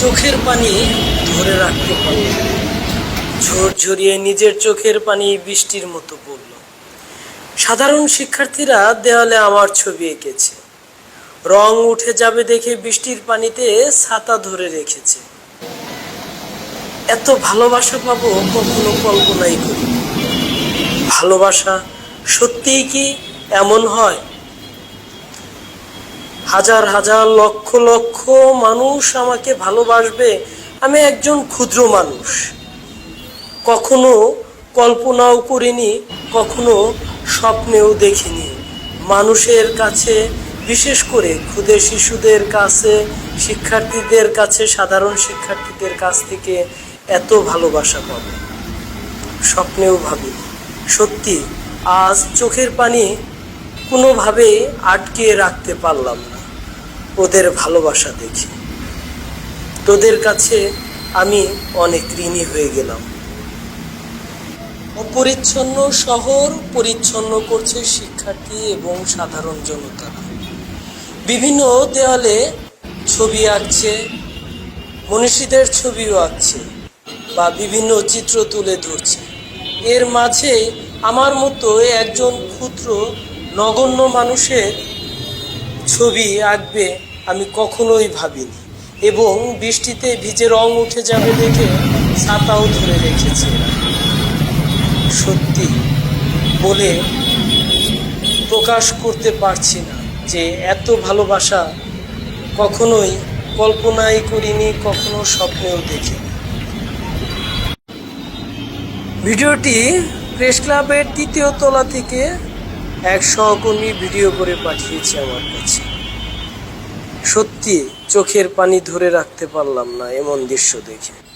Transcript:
চোখের পানি ধরে রাখতে পারল। ঝোর ঝরিয়ে নিজের চোখের পানি বৃষ্টির মতো পড়ল। সাধারণ শিক্ষার্থীরা দেওয়ালে আমার ছবি এঁকেছে। রং উঠে যাবে দেখে বৃষ্টির পানিতে ছাতা ধরে রেখেছে। এত ভালোবাসা পাবো কখনো কল্পনাই করি ভালোবাসা সত্যিই কি এমন হয়? হাজার হাজার লক্ষ লক্ষ মানুষ আমাকে ভালোবাসবে। আমি একজন ক্ষুদ্র মানুষ। কখনো কল্পনাও করিনি, কখনো স্বপ্নেও দেখিনি। মানুষের কাছে, বিশেষ করে ক্ষুদে শিশুদের কাছে, শিক্ষার্থীদের কাছে, সাধারণ শিক্ষার্থীদের কাছ থেকে এত ভালোবাসা পাবো। স্বপ্নেও ভাবি। সত্যি, আজ চোখের পানি কোনোভাবে আটকে রাখতে পারলাম না। ওদের ভালোবাসা দেখে। তোদের কাছে আমি অনেক ঋণী হয়ে গেলাম। অপরিচ্ছন্ন শহর পরিচ্ছন্ন করছে শিক্ষার্থী এবং সাধারণ জনতারা। বিভিন্ন দেওয়ালে ছবি আঁকছে, মনীষীদের ছবিও আঁকছে বা বিভিন্ন চিত্র তুলে ধরছে। এর মাঝে আমার মতো একজন ক্ষুদ্র, নগণ্য মানুষের ছবি আঁকবে আমি কখনোই ভাবিনি। এবং বৃষ্টিতে ভিজে রং উঠে যাবে দেখে ছাতাও ধরে রেখেছে। সত্যি বলে প্রকাশ করতে পারছি না যে এত ভালোবাসা কখনোই কল্পনাই করিনি, কখনো স্বপ্নেও দেখিনি। ভিডিওটি প্রেস ক্লাবের তৃতীয় তলা থেকে এক সহকর্মী ভিডিও করে পাঠিয়েছে আমার কাছে। সত্যি চোখের পানি ধরে রাখতে পারলাম না এমন দৃশ্য দেখে।